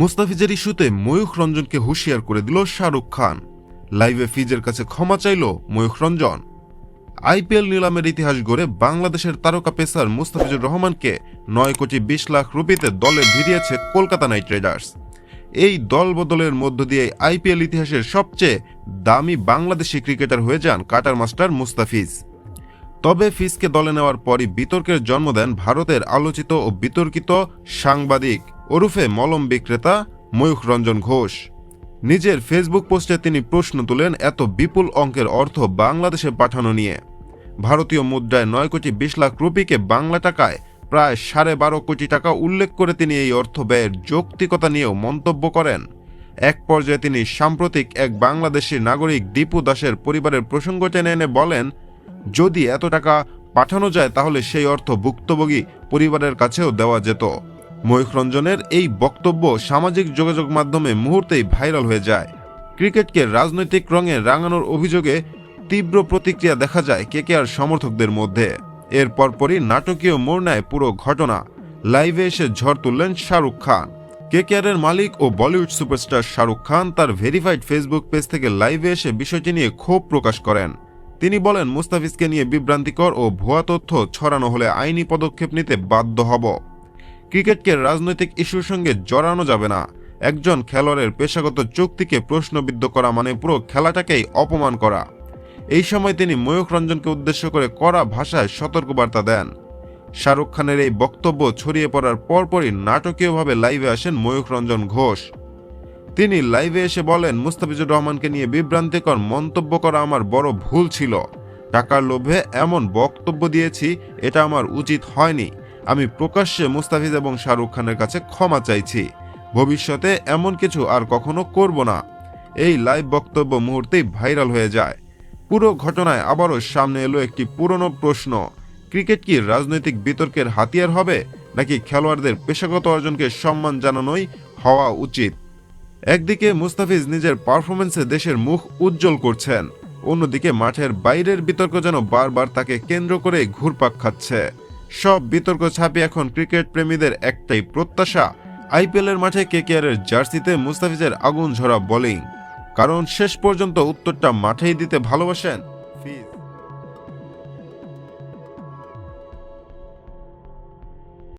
মুস্তাফিজের ইস্যুতে ময়ূখ রঞ্জনকে হুঁশিয়ার করে দিল শাহরুখ খান। লাইভে ফিজের কাছে ক্ষমা চাইল ময়ূখ রঞ্জন। আইপিএল নিলামের ইতিহাস গড়ে বাংলাদেশের তারকা পেসার মুস্তাফিজুর রহমানকে নয় কোটি বিশ লাখ রুপিতে দলে ভিড়িয়েছে কলকাতা নাইট রাইডার্স। এই দল বদলের মধ্য দিয়ে আইপিএল ইতিহাসের সবচেয়ে দামি বাংলাদেশি ক্রিকেটার হয়ে যান কাটার মাস্টার মুস্তাফিজ। তবে ফিজকে দলে নেওয়ার পরই বিতর্কের জন্ম দেন ভারতের আলোচিত ও বিতর্কিত সাংবাদিক ওরফে মলম বিক্রেতা ময়ূখ রঞ্জন ঘোষ। নিজের ফেসবুক পোস্টে তিনি প্রশ্ন তুলেন এত বিপুল অঙ্কের অর্থ বাংলাদেশে পাঠানো নিয়ে। ভারতীয় মুদ্রায় নয় কোটি বিশ লাখ রুপিকে বাংলা টাকায় প্রায় সাড়ে বারো কোটি টাকা উল্লেখ করে তিনি এই অর্থ ব্যয়ের যৌক্তিকতা নিয়েও মন্তব্য করেন। এক পর্যায়ে তিনি সাম্প্রতিক এক বাংলাদেশি নাগরিক দীপু দাসের পরিবারের প্রসঙ্গ টেনে এনে বলেন, যদি এত টাকা পাঠানো যায় তাহলে সেই অর্থ ভুক্তভোগী পরিবারের কাছেও দেওয়া যেত। ময়ূখ রঞ্জনের এই বক্তব্য সামাজিক যোগাযোগ মাধ্যমে মুহূর্তেই ভাইরাল হয়ে যায়। ক্রিকেটকে রাজনৈতিক রঙে রাঙানোর অভিযোগে তীব্র প্রতিক্রিয়া দেখা যায় কেকেআর সমর্থকদের মধ্যে। এর পরপরই নাটকীয় মোড় নেয় পুরো ঘটনা। লাইভে এসে ঝড় তুললেন শাহরুখ খান। কেকেআরের মালিক ও বলিউড সুপারস্টার শাহরুখ খান তার ভেরিফাইড ফেসবুক পেজ থেকে লাইভে এসে বিষয়টি নিয়ে ক্ষোভ প্রকাশ করেন। তিনি বলেন, মুস্তাফিজকে নিয়ে বিভ্রান্তিকর ও ভুয়া তথ্য ছড়ানো হলে আইনি পদক্ষেপ নিতে বাধ্য হব। ক্রিকেটকে রাজনৈতিক ইস্যুর সঙ্গে জড়ানো যাবে না। একজন খেলোয়াড়ের পেশাগত চুক্তিকে প্রশ্নবিদ্ধ করা মানে পুরো খেলাটাকেই অপমান করা। এই সময় তিনি ময়ূখ রঞ্জনকে উদ্দেশ্য করে কড়া ভাষায় সতর্কবার্তা দেন। শাহরুখ খানের এই বক্তব্য ছড়িয়ে পড়ার পরপরই নাটকীয়ভাবে লাইভে আসেন ময়ূখ রঞ্জন ঘোষ। তিনি লাইভে এসে বলেন, মুস্তাফিজুর রহমানকে নিয়ে বিভ্রান্তিকর মন্তব্য করা আমার বড় ভুল ছিল। টাকার লোভে এমন বক্তব্য দিয়েছি, এটা আমার উচিত হয়নি। আমি প্রকাশ্যে মুস্তাফিজ এবং শাহরুখ খানের কাছে ক্ষমা চাইছি। ভবিষ্যতে এমন কিছু আর কখনো করব না। এই লাইভ বক্তব্য মুহূর্তেই ভাইরাল হয়ে যায়। পুরো ঘটনায় আবারও সামনে এলো একটি পুরনো প্রশ্ন। ক্রিকেট কি রাজনৈতিক বিতর্কের হাতিয়ার হবে, নাকি খেলোয়াড়দের পেশাগত অর্জনকে সম্মান জানানোই হওয়া উচিত? একদিকে মুস্তাফিজ নিজের পারফরমেন্সে দেশের মুখ উজ্জ্বল করছেন, অন্যদিকে মাঠের বাইরের বিতর্ক যেন বারবার তাকে কেন্দ্র করে ঘুরপাক খাচ্ছে। সব বিতর্ক ছাপিয়ে এখন ক্রিকেট প্রেমীদের একটাই প্রত্যাশা। আইপিএলের মাঠে কেকেআরের জার্সিতে মুস্তাফিজের আগুন ঝরা বোলিং। কারণ শেষ পর্যন্ত উত্তরটা মাঠেই দিতে ভালোবাসেন